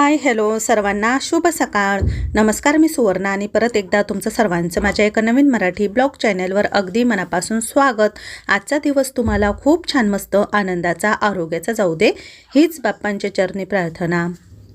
Hi hello सर्वांना शुभ सकाळ. नमस्कार मी सुवर्णा आणि परत एकदा तुमचं सर्वांचं माझ्या एका नवीन मराठी ब्लॉग चॅनलवर अगदी मनापासून स्वागत. आजचा दिवस तुम्हाला खूप छान मस्त आनंदाचा आरोग्याचा जाऊ दे हीच बाप्पांच्या चरणी प्रार्थना.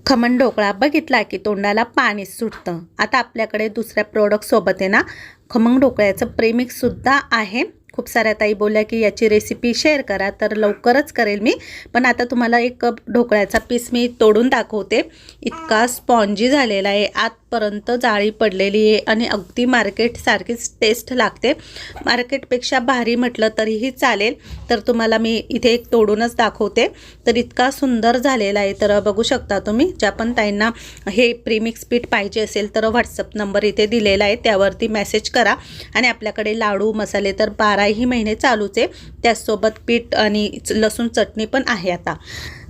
खमण ढोकळा बघितला की तोंडाला पाणी सुटतं. आता आपल्याकडे दुसऱ्या प्रोडक्टसोबत आहे ना खमंग ढोकळ्याचं प्रेमिकसुद्धा आहे. खूप साऱ्या ताई बोलल्या की याची रेसिपी शेअर करा तर लवकरच करेल मी. पण आता तुम्हाला एक कप ढोकळ्याचा पीस मी तोडून दाखवते. इतका स्पॉन्जी झालेला आहे. आतपर्यंत जाळी पडलेली आहे आणि अगदी मार्केटसारखीच टेस्ट लागते. मार्केटपेक्षा भारी म्हटलं तरीही चालेल. तर तुम्हाला मी इथे एक तोडूनच दाखवते. तर इतका सुंदर झालेला आहे. तर बघू शकता तुम्ही ज्या पण ताईंना हे प्रीमिक्स पीठ पाहिजे असेल तर व्हॉट्सअप नंबर इथे दिलेला आहे. त्यावरती मेसेज करा. आणि आपल्याकडे लाडू मसाले तर बारा बाराही महिने चालूच आहे. त्याचसोबत पीठ आणि लसूण चटणी पण आहे आता.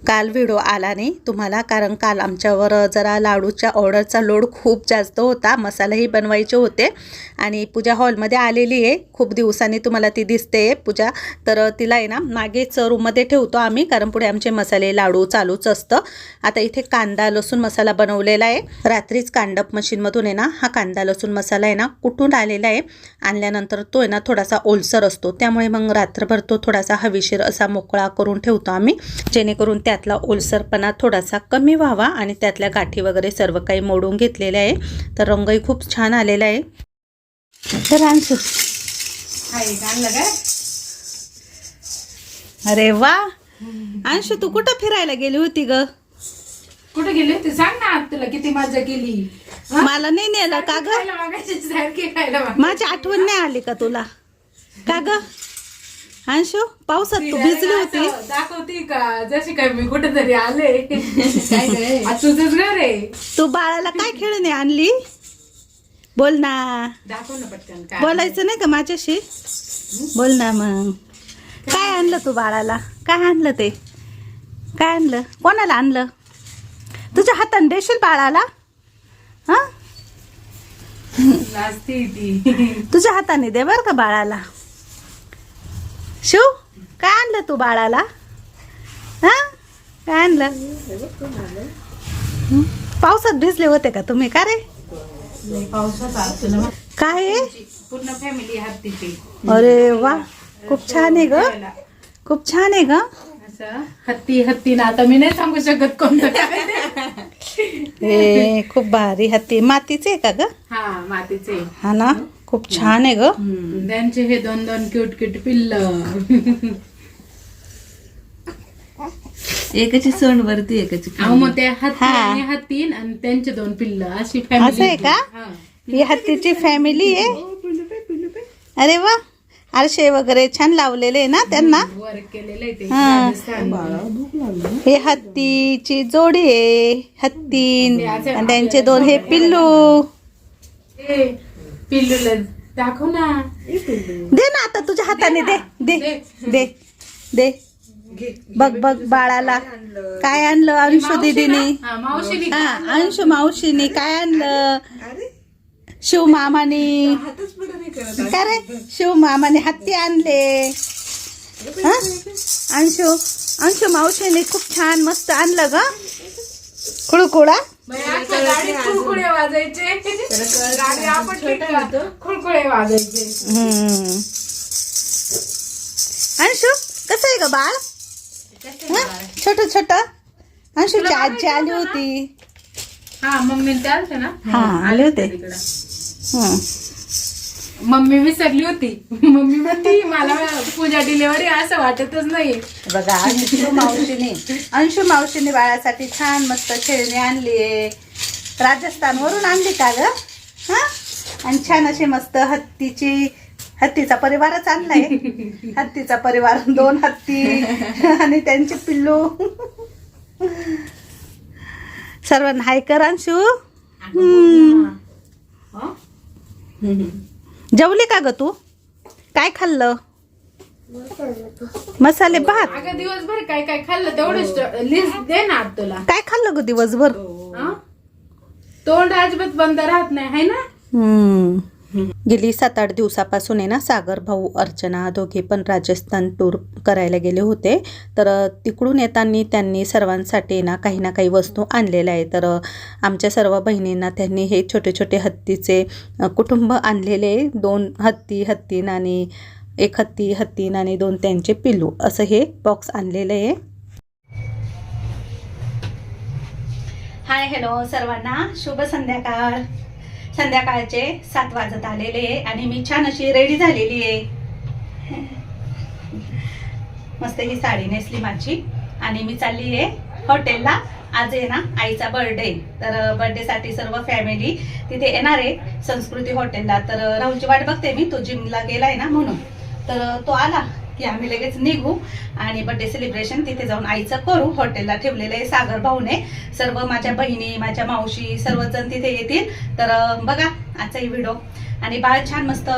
काल व्हिडिओ आला नाही तुम्हाला कारण काल आमच्यावर जरा लाडूच्या ऑर्डरचा लोड खूप जास्त होता मसालाही बनवायचे होते आणि पूजा हॉलमध्ये आलेली आहे. खूप दिवसांनी तुम्हाला ती दिसते पूजा. तर तिला आहे ना मागेच रूममध्ये ठेवतो आम्ही कारण पुढे आमचे मसाले लाडू चालूच असतं. आता इथे कांदा लसूण मसाला बनवलेला आहे. रात्रीच कांडप मशीनमधून आहे ना हा कांदा लसूण मसाला आहे ना कुठून आलेला आहे. आणल्यानंतर तो आहे ना थोडासा ओलसर असतो. त्यामुळे मग रात्रभर तो थोडासा हवेशीर असा मोकळा करून ठेवतो आम्ही जेणेकरून त्या त्यातला ओलसरपणा थोडासा कमी व्हावा आणि त्यातल्या गाठी वगैरे सर्व काही मोडून घेतलेले आहे. तर रंगही खूप छान आलेला आहे. तर काय अरे वा. अंशू तू कुठं फिरायला गेली होती ग? कुठे गेली होती? सांग ना आज तुला किती मजा केली? मला नाही नेलं का ग. माझी आठवण नाही आली का तुला? का ग? अंशू पावसात तू भिजली होती दाखवती का? जशी काय मी कुठेतरी आले. तुझंच घर आहे. तू बाळाला काय खेळणे आणली? बोल ना. दाखव ना पटकन काय बोलायचं नाही का माझ्याशी? बोल ना मग. काय आणलं तू बाळाला? काय आणलं ते? काय आणलं? कोणाला आणलं? तुझ्या हाताने देशील बाळाला? हा? लाजती ती. तुझ्या हाताने दे बरं का बाळाला. शिव काय आणलं तू बाळाला? हा? काय आणलं? पावसात भिजले होते का तुम्ही? का रे? काय? पूर्ण फॅमिली हत्तीची अरे वा खूप छान आहे ग. खूप छान आहे ग. हत्ती हत्ती ना आता मी नाही सांगू शकत कोणतं. हे खूप भारी हत्ती. मातीचे आहे का ग? हा मातीचे. हा ना? खूप छान आहे ग. त्यांचे हे दोन दोन क्यूट क्यूट पिल्ल. एकाची सोंड वरती एकाची अहो मग त्या हत्ती हा. आणि हत्तीन आणि त्यांचे दोन पिल्ल अशी असं फॅमिली आहे का? ही. हत्तीची फॅमिली आहे? अरे वा. आरशे वगैरे छान लावलेले आहे ना त्यांना? वर्क केलेलं आहे ते हा. हे हत्तीची जोडी आहे. हत्तीन आणि त्यांचे दोन हे पिल्लू. ए, पिल्लूला दाखव ना. दे ना आता तुझ्या हाताने दे दे दे. दे बघ बघ बाळाला. काय आणलं? अंशू दीदीने? हा, मावशीने. हा अंशू मावशीने काय आणलं? शिव मामाने. काय रे? शिव मामाने हत्ती आणले. हा? अंशू अंशू मावशीने खूप छान मस्त आणलं ग. गाडीत खुळखुळे वाजायचे. गाडी आपण शिकलो, खुळखुळे वाजायचे. हम्म. अंशू कसं आहे ग बाळ? छोट छोट. अंशूची आजी आली होती हा मम्मी ते आलते ना? हा, आले होते. तिकडं. हम्म. मम्मी विसरली होती. मम्मी म्हणती मला पूजा डिलेवरी असं वाटतच नाही बघा अंशू मावशीने अंशू मावशीने बाळासाठी छान मस्त खेळणी आणली राजस्थान वरून आणली का ग? हा? आणि छान अशी मस्त हत्तीची हत्तीचा परिवारच आणलाय. हत्तीचा परिवार दोन हत्ती आणि त्यांचे पिल्लू. सर्वांना हाय कर अंशू. हम्म. जेवली का ग तू? काय खाल्लं? मसाले भात. अगं दिवसभर काय काय खाल्लं तेवढंच लिस्ट दे ना तुला. काय खाल्लं ग दिवसभर? तोंड अजिबात बंद राहत नाही है ना? हम्म. गेली सात आठ दिवसापासून आहे ना सागर भाऊ अर्चना दोघे पण राजस्थान टूर करायला गेले होते. तर तिकडून येताना त्यांनी सर्वांसाठी ना काही ना काही वस्तू आणलेल्या आहे तर आमच्या सर्व बहिणींना त्यांनी हे छोटे छोटे हत्तीचे कुटुंब आणलेले आहे. दोन हत्ती हत्तीन आणि एक हत्ती हत्तीन आणि दोन त्यांचे पिल्लू असं हे बॉक्स आणलेलं आहे. हाय हॅलो सर्वांना. शुभ संध्याकाळ. संध्याकाळचे सात वाजत आलेले आहे आणि मी छान अशी रेडी झालेली आहे. मस्त ही साडी नेसली माझी. आणि मी चालली आहे हॉटेलला. आज आहे ना आईचा बर्थडे तर बर्थडेसाठी सर्व फॅमिली तिथे येणार आहे संस्कृती हॉटेलला. तर राहुलची वाट बघते मी. तो जिमला गेलाय ना म्हणून. तर तो आला. की आम्ही लगेच निघू आणि बर्थडे सेलिब्रेशन तिथे जाऊन आईचं करू. हॉटेलला ठेवलेलं आहे सागर भाऊने. सर्व माझ्या बहिणी माझ्या मावशी सर्वजण तिथे येतील. तर बघा आजचाही व्हिडिओ आणि बाळ छान मस्त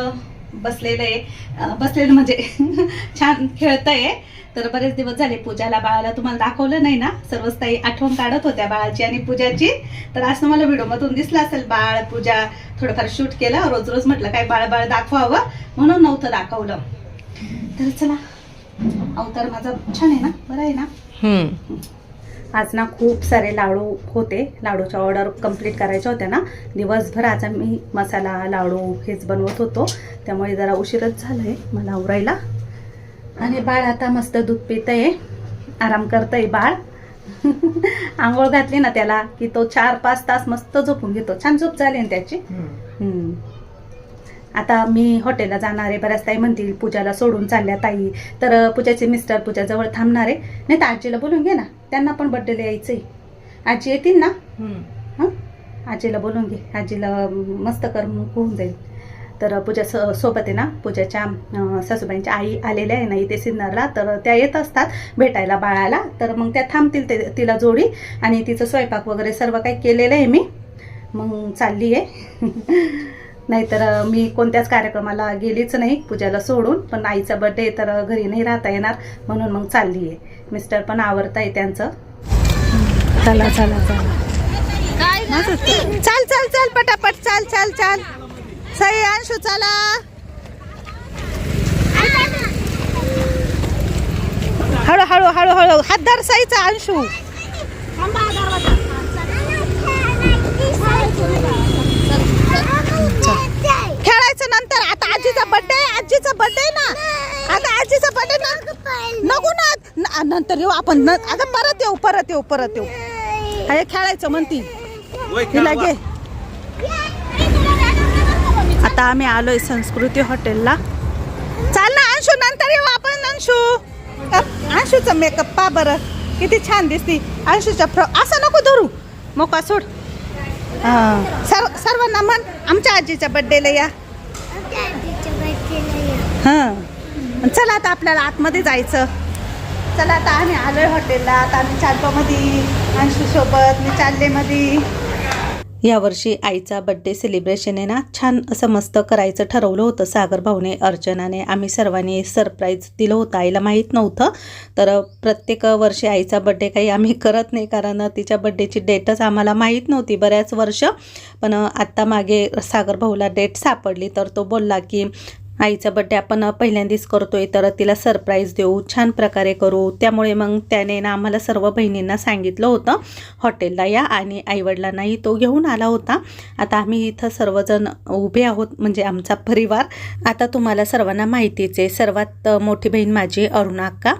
बसलेलं आहे. बसलेलं म्हणजे छान खेळतंय. तर बरेच दिवस झाले पूजाला बाळाला तुम्हाला दाखवलं नाही ना? सर्वच ताई आठवण काढत होत्या बाळाची आणि पूजाची. तर असं मला व्हिडिओमधून दिसलं असेल बाळ पूजा थोडंफार शूट केलं. रोज रोज म्हटलं काय बाळ बाळ दाखवावं? म्हणून नव्हतं दाखवलं. तर चला. अवतार माझा छान आहे ना? बरं आहे ना? आज ना खूप सारे लाडू होते. लाडूच्या ऑर्डर कंप्लीट करायच्या होत्या ना. दिवसभर आज मी मसाला लाडू हेच बनवत होतो. त्यामुळे जरा उशीरच झालंय मला आवरायला. आणि बाळ आता मस्त दूध पितंय. आराम करतंय बाळ. आंघोळ घातली ना त्याला की तो चार पाच तास मस्त झोपून घेतो. छान झोप झाली ना त्याची. हम्म. आता मी हॉटेलला जाणार आहे. बऱ्याच ताई म्हणतील पूजाला सोडून चालल्या ताई. तर पूजाचे मिस्टर पूजाजवळ थांबणार आहे. नाही तर आजीला बोलून घे ना. त्यांना पण बड्डेला यायचंय. आजी येतील ना? हं? आजीला बोलून घे. आजीला मस्त कर होऊन जाईल. तर पूजा स सोबत आहे ना? पूजाच्या सासूबाईंच्या आई आलेल्या आहे ना? इथे सिन्नरला. तर त्या येत असतात भेटायला बाळाला. तर मग त्या थांबतील ते तिला जोडी. आणि तिचं स्वयंपाक वगैरे सर्व काही केलेलं आहे मी. मग चालली आहे नाहीतर मी कोणत्याच कार्यक्रमाला गेलीच नाही पूजाला सोडून पण आईचा बड्डे तर घरी नाही राहता येणार म्हणून मग चालली आहे. मिस्टर पण आवडत आहे त्यांचं. चला चला चला. चाल चाल चाल पटापट. चाल चाल चाल. सई अंशू चला. हळू हळू हळू हळू. हात धर सईचा अंशू. खेळायचं नंतर आता आजीचा बर्थडे आजीचा बर्थडे ना. आता आजीचा बर्थडे ना. नको ना. नंतर येऊ आपण. अगं परत येऊ परत येऊ परत येऊ. हे खेळायचं म्हणती. तिला घे. आता आम्ही आलोय संस्कृती हॉटेलला. चाल ना अंशू नंतर येऊ आपण अंशू. अंशूचा मेकअप पा बरं. किती छान दिसती. अंशूच्या फ्रॉ असं नको धरू. मोका सोड. हा. सर्व सर्वांना म्हण आमच्या आजीच्या बड्डेला या. हां. चला आता आपल्याला आतमध्ये जायचं. चला आता आम्ही आलोय हॉटेलला. आता आम्ही चालपामध्ये अंशूसोबत मी चालले मध्ये यावर्षी आईचा बड्डे सेलिब्रेशन आहे ना छान असं मस्त करायचं ठरवलं होतं सागर भाऊने अर्चनाने. आम्ही सर्वांनी सरप्राईज दिलं होतं आईला माहीत नव्हतं. तर प्रत्येक वर्षी आईचा बड्डे काही आम्ही करत नाही कारण तिच्या बड्डेची डेटच आम्हाला माहीत नव्हती बऱ्याच वर्ष. पण आत्ता मागे सागर भाऊला डेट सापडली तर तो बोलला की आईचा बड्डे आपण पहिल्यांदाच करतोय तर तिला सरप्राईज देऊ छान प्रकारे करू. त्यामुळे मग त्याने ना आम्हाला सर्व बहिणींना सांगितलं होतं हॉटेलला या आणि आईवडिलांनाही तो घेऊन आला होता. आता आम्ही इथं सर्वजण उभे आहोत म्हणजे आमचा परिवार. आता तुम्हाला सर्वांना माहितीच आहे सर्वात मोठी बहीण माझी अरुणा अक्का.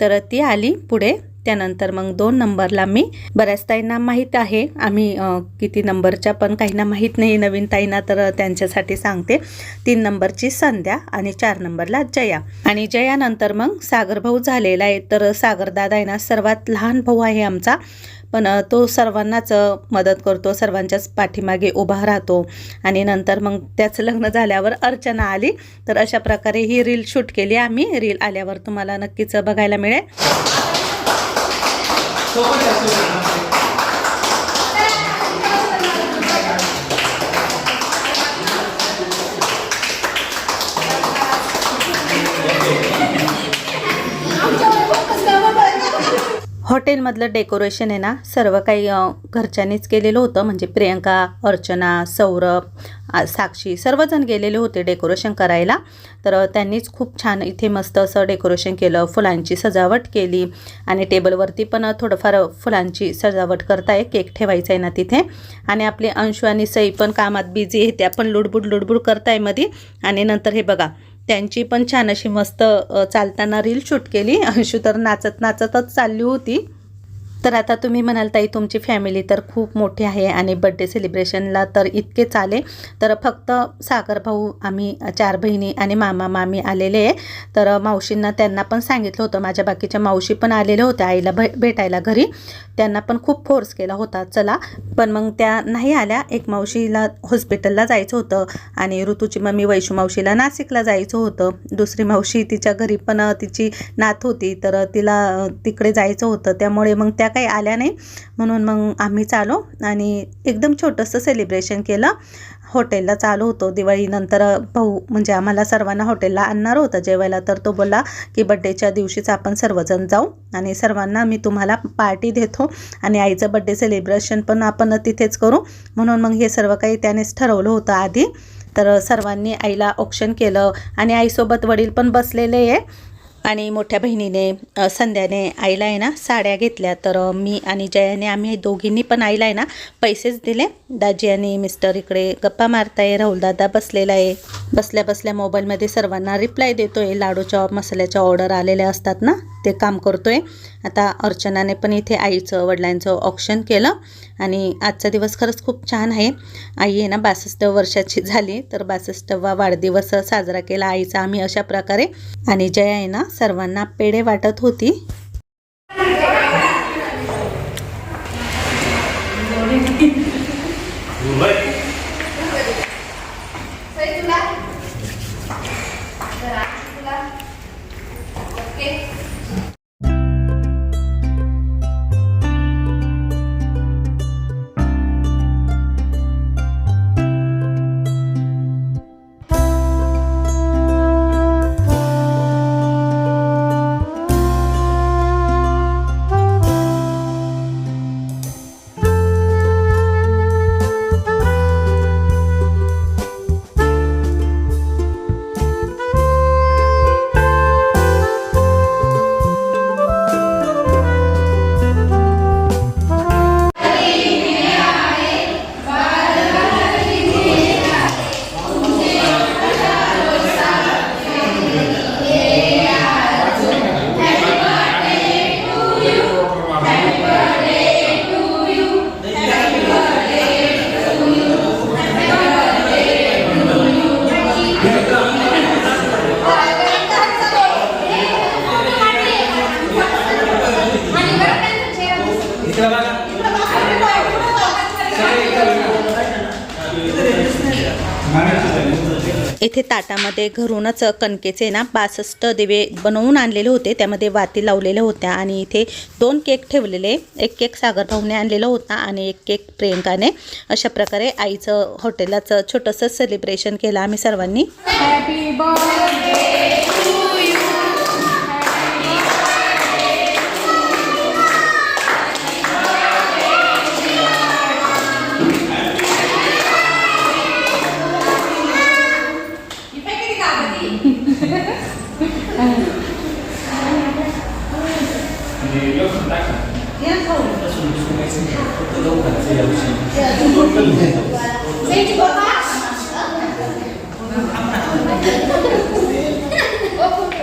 तर ती आली पुढे. त्यानंतर मग दोन नंबरला मी बऱ्याच ताईंना माहीत आहे. आम्ही किती नंबरच्या पण काहींना माहीत नाही. नवीन ताईंना तर त्यांच्यासाठी सांगते. तीन नंबरची संध्या आणि चार नंबरला जया. आणि जयानंतर मग सागर भाऊ झालेला आहे. तर सागरदादा आहे ना सर्वात लहान भाऊ आहे आमचा. पण तो सर्वांनाच मदत करतो. सर्वांच्याच पाठीमागे उभा राहतो. आणि नंतर मग त्याचं लग्न झाल्यावर अर्चना आली. तर अशा प्रकारे ही रील शूट केली आम्ही. रील आल्यावर तुम्हाला नक्कीच बघायला मिळेल. 都会在修改。हॉटेलमधलं डेकोरेशन आहे ना सर्व काही घरच्यांनीच केलेलं होतं. म्हणजे प्रियंका अर्चना सौरभ साक्षी सर्वजण गेलेले होते डेकोरेशन करायला. तर त्यांनीच खूप छान इथे मस्त असं डेकोरेशन केलं फुलांची सजावट केली. आणि टेबलवरती पण थोडंफार फुलांची सजावट करताय केक ठेवायचा आहे ना तिथे. आणि आपले अंशू आणि सई पण कामात बिझी आहे त्या पण लुडबुड लुडबुड करतायमध्ये आणि नंतर हे बघा त्यांची पण छान अशी मस्त चालताना रील शूट केली. अंशू तर नाचत नाचतच चालली होती. तर आता तुम्ही म्हणाल ताई तुमची फॅमिली तर खूप मोठी आहे आणि बड्डे सेलिब्रेशनला तर इतके चाले. तर फक्त सागर भाऊ आम्ही चार बहिणी आणि मामा मामी आलेले आहे. तर मावशींना त्यांना पण सांगितलं होतं. माझ्या बाकीच्या मावशी पण आलेल्या होत्या आईला भे भेटायला घरी. त्यांना पण खूप फोर्स केला होता चला. पण मग त्या नाही आल्या. एक मावशीला हॉस्पिटलला जायचं होतं आणि ऋतूची मम्मी वैशू मावशीला नाशिकला जायचं होतं. दुसरी मावशी तिच्या घरी पण तिची नात होती तर तिला तिकडे जायचं होतं. त्यामुळे मग त्या काही आल्या नाही. म्हणून मग आम्ही चालो आणि एकदम छोटंसं सेलिब्रेशन केलं. हॉटेलला चालू होतो. दिवाळीनंतर भाऊ म्हणजे आम्हाला सर्वांना हॉटेलला आणणार होता जेवायला. तर तो बोला की बड्डेच्या दिवशीच आपण सर्वजण जाऊ आणि सर्वांना मी तुम्हाला पार्टी देतो आणि आईचं बड्डे सेलिब्रेशन पण आपण तिथेच करू. म्हणून मग हे सर्व काही त्यानेच ठरवलं होतं आधी. तर सर्वांनी आईला ऑप्शन केलं आणि आईसोबत वडील पण बसलेले आहे. आणि मोठ्या बहिणीने संध्याने आईला आहे ना साड्या घेतल्या. तर मी आणि जयाने आम्ही दोघींनी पण आईला आहे ना पैसेच दिले. दाजी आणि मिस्टर इकडे गप्पा मारताय. राहुलदादा बसलेला आहे. बसल्या बसल्या मोबाईलमध्ये सर्वांना रिप्लाय देतोय. लाडूच्या मसाल्याच्या ऑर्डर आलेल्या असतात ना ते काम करतोय. आता अर्चनाने पण इथे आईचं वडिलांचं ऑप्शन केलं. आणि आजचा दिवस खरंच खूप छान आहे. आई आहे ना बासष्ट वर्षाची झाली तर बासष्टवा वाढदिवस साजरा केला आईचा आम्ही अशा प्रकारे. आणि जया आहे ना सर्वांना पेढे वाटत होती. इथे ताटामध्ये घरूनच कणकेचे ना बासष्ट दिवे बनवून आणलेले होते. त्यामध्ये वाती लावलेल्या होत्या आणि इथे दोन केक ठेवलेले. एक केक सागर भाऊने आणलेला होता आणि एक केक प्रियंकाने. अशा प्रकारे आईचं हॉटेलाचं छोटंसं सेलिब्रेशन केलं आम्ही सर्वांनी. हॅपी 嗯。你有头大头？两头。那说明你没生。我都感觉一样生。没进步吗？我们打吗？哎，我我看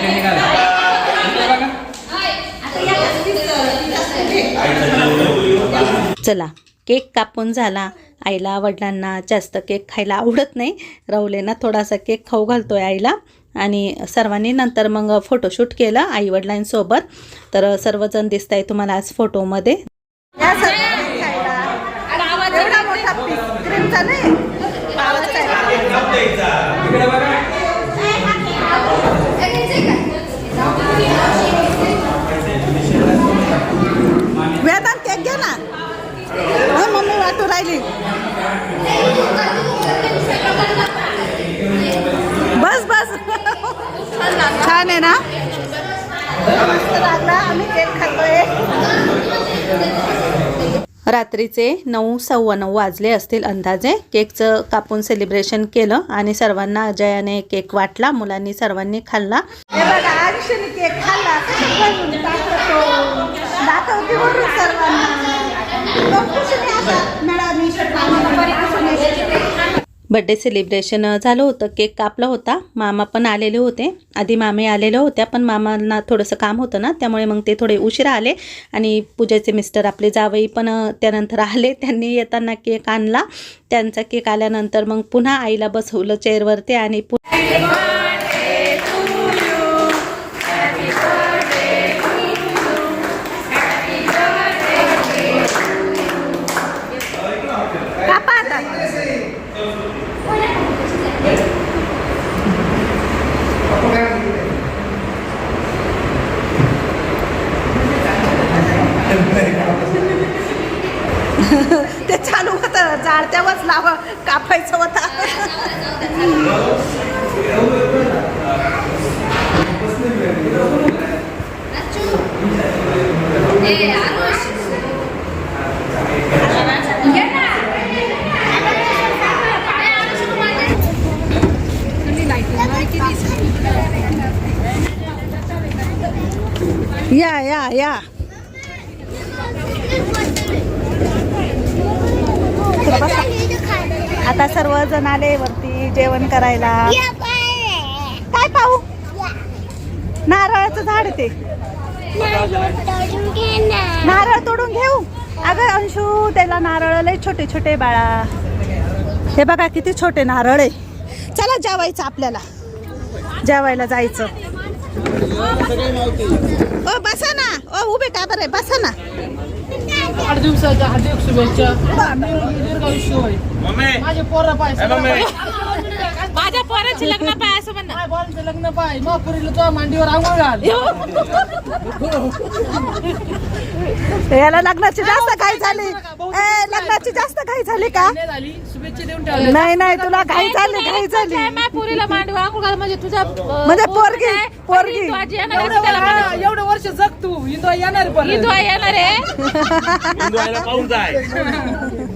看你干嘛？来看看。哎，还有啊，还有这个。哎，还有这个。好了。केक कापून झाला. आईला वडिलांना जास्त केक खायला आवडत नाही. राहुलेना थोडासा केक खाऊ घालतोय आईला. आणि सर्वांनी नंतर मग फोटोशूट केलं आई वडिलांसोबत तर सर्वजण दिसत आहे तुम्हाला आज फोटोमध्ये राहिली. बस बस. छान आहे ना? रात्रीचे नऊ सव्वा नऊ वाजले असतील अंदाजे. केकचं कापून सेलिब्रेशन केलं आणि सर्वांना अजयाने केक वाटला मुलांनी सर्वांनी खाल्ला. केक खाल्ला. बड्डे सेलिब्रेशन झालं होतं. केक कापला होता. मामा पण आलेले होते. आधी मामी आलेल्या होत्या पण मामांना थोडंसं काम होतं ना त्यामुळे मग ते थोडे उशिरा आले. आणि पूजाचे मिस्टर आपले जावई पण त्यानंतर आले. त्यांनी येताना केक आणला. त्यांचा केक आल्यानंतर मग पुन्हा आईला बसवलं चेअरवरती आणि पुन्हा होतं जाळत्यावरच लावा कापायचं होता. या या या. आता सर्वजण आले वरती जेवण करायला. काय पाहू? नारळाचं झाड ते. नारळ तोडून घेऊ? अगं अंशू त्याला नारळ लय छोटे छोटे बाळा. हे बघा किती छोटे नारळ आहे. चला जेवायचं आपल्याला. जेवायला जायचं. ओ बसा ना. ओ उभे का बरं? बसा ना. आठ दिवसाच्या हार्दिक शुभेच्छा. दीर्घ आयुष्य होय माझे पोरं पाय माझ्या पोराची लग्न पाय असं म्हणणं. लग्न पाय. मग पुरीला तो मांडीवर आंघोळ घाल. याला लग्नाची जास्त घाई झाली ए लग्नाची जास्त घाई झाली का? नाही झाली. शुभेच्छा देऊन ठेवल्या. नाही नाही तुला घाई झाली घाई झाली. माझ्या पोरीला मांडवा आंघोळ घाल. म्हणजे तुझा म्हणजे पोरगी पोरगी. तू आजी येणार आहे एवढं त्याला हा, म्हणे. एवढं वर्ष जग तू. इंदो येणार पण ही तू येणार आहे. हिंदवायला पाहून जाय.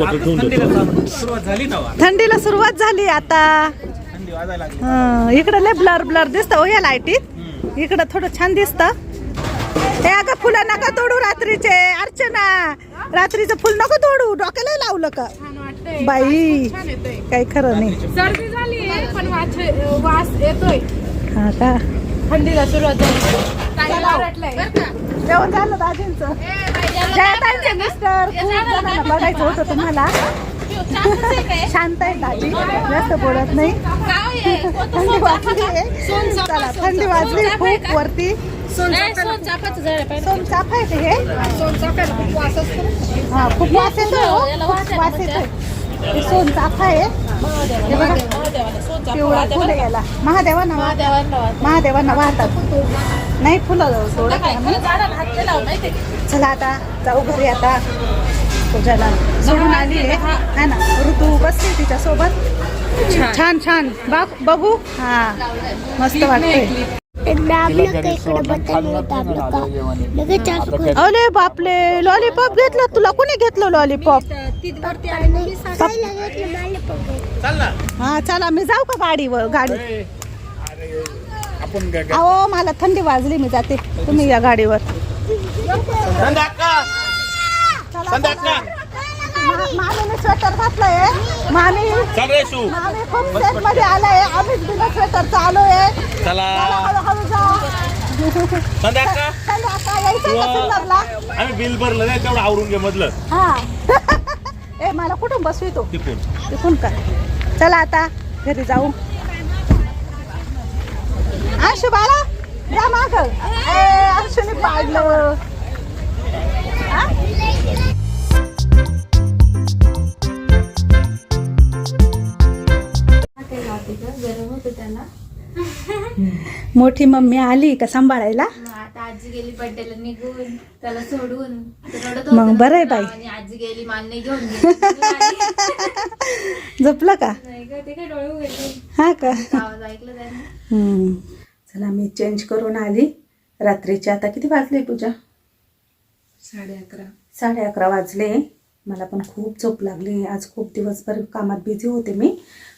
सुरुवात झाली ना थंडीला सुरुवात झाली आता. हं, इकडं लय ब्लर ब्लर दिसत हो या लाईटीत. इकडं थोडं छान दिसत. हे अगं फुलं नका तोडू रात्रीचे अर्चना. रात्रीचं फुल नको तोडू डोक्याला लावलं का? बाई काही खरं नाही. सर्दी झाली पण वास येतोय. हा का? थंडीला सुरुवात झाली. काय वाटलंय जेवण झालं दाजींचं. जयताईंचे मिस्टर. खूप जणांना बघायचं होतं तुम्हाला. शांत आहे दाजी. जास्त बोलत नाही. थंडी वाजली. चला थंडी वाजली खूप वरती. आहे हे? हा खूप वास येतो हो. वास येतो चाफा आहे. बघा. पिवळा फुलं याला. महादेवांना. महादेवांना वाहतात. नाही फुलं सोडत आहे आम्ही. चला आता जाऊ घरी आता. पूजाला सोडून आली आहे. हा. ना ऋतू बसली तिच्या सोबत छान. छान बघ बघू. हा मस्त वाटतंय. अरे बापले लॉलीपॉप घेतलं? तुला कोणी घेतलं लॉलीपॉप हा चला मी जाऊ का गाडीवर गाडी अहो मला थंडी वाजली मी जाते. तुम्ही या गाडीवर. चला, चला. मा- मामीने स्वेटर घातलंय. मामी चल रे शू. मामी खूप सेटमध्ये आलाय. आम्हीच बिना स्वेटर आलोय चला. चला, हळूहळू जा. संध्या का चला, आता यायचं का सुंदरला? आम्ही बिल भरलं नाही तेवढं आवरून घे मधलं. हा. ए मला कुठून बसवितो तिकून. तिकून का चला आता घरी जाऊ. शुभाला जा माग. अश्विनी पाडलं. मोठी मम्मी आली का सांभाळायला? आजी गेली निघून त्याला सोडून. मग बरं आहे बाई. आजी गेली मान्य घेऊन झोपलं का? डोळे हा का? आवाज ऐकलं त्याने. चला मी चेंज करून आली. रात्रीचे आता किती वाजले पूजा? साडे अकरा. साडे अकरा वाजले. मला पण खूप झोप लागली. आज खूप दिवसभर कामात बिझी होते मी.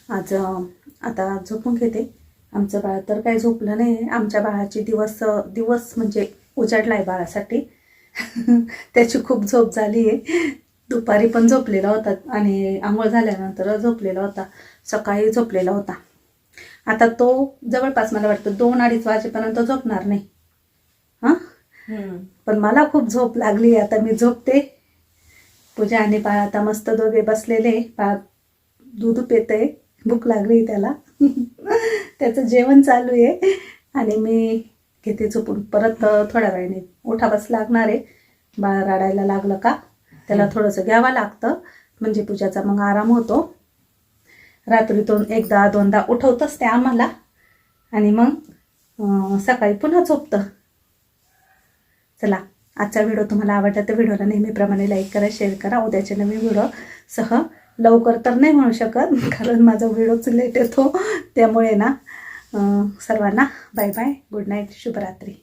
आज आता झोपून घेते. आमचं बाळ तर काही झोपलं नाही. आमच्या बाळाची दिवस दिवस म्हणजे उजाडला आहे बाळासाठी. त्याची खूप झोप झाली आहे. दुपारी पण झोपलेला होता आणि आंघोळ झाल्यानंतर झोपलेला होता. सकाळी झोपलेला होता. आता तो जवळपास मला वाटतं दोन अडीच वाजेपर्यंत झोपणार नाही. हां? पण मला खूप झोप लागली आता मी झोपते. पूजा आणि बाळ आता मस्त दोघे बसलेले बाळ दूध पेतय. भूक लागली त्याला. त्याचं जेवण चालू आहे. आणि मी घेते झोपून. परत थोड्या वेळाने उठावंच लागणार आहे. बाळ रडायला लागलं का? त्याला थोडंसं घ्यावं लागतं. म्हणजे पूजाचा मग आराम होतो. रात्रीतून एकदा दोनदा उठवतच ते आम्हाला. आणि मग सकाळी पुन्हा झोपतं. चला आजचा व्हिडिओ तुम्हाला आवडला तर व्हिडिओला नेहमीप्रमाणे लाईक करा शेअर करा. उद्याच्या नवीन व्हिडिओ सह लवकर तर नाही म्हणू शकत कारण माझा व्हिडिओच लेट येतो. त्यामुळे ना सर्वांना बाय बाय गुड नाईट शुभरात्री.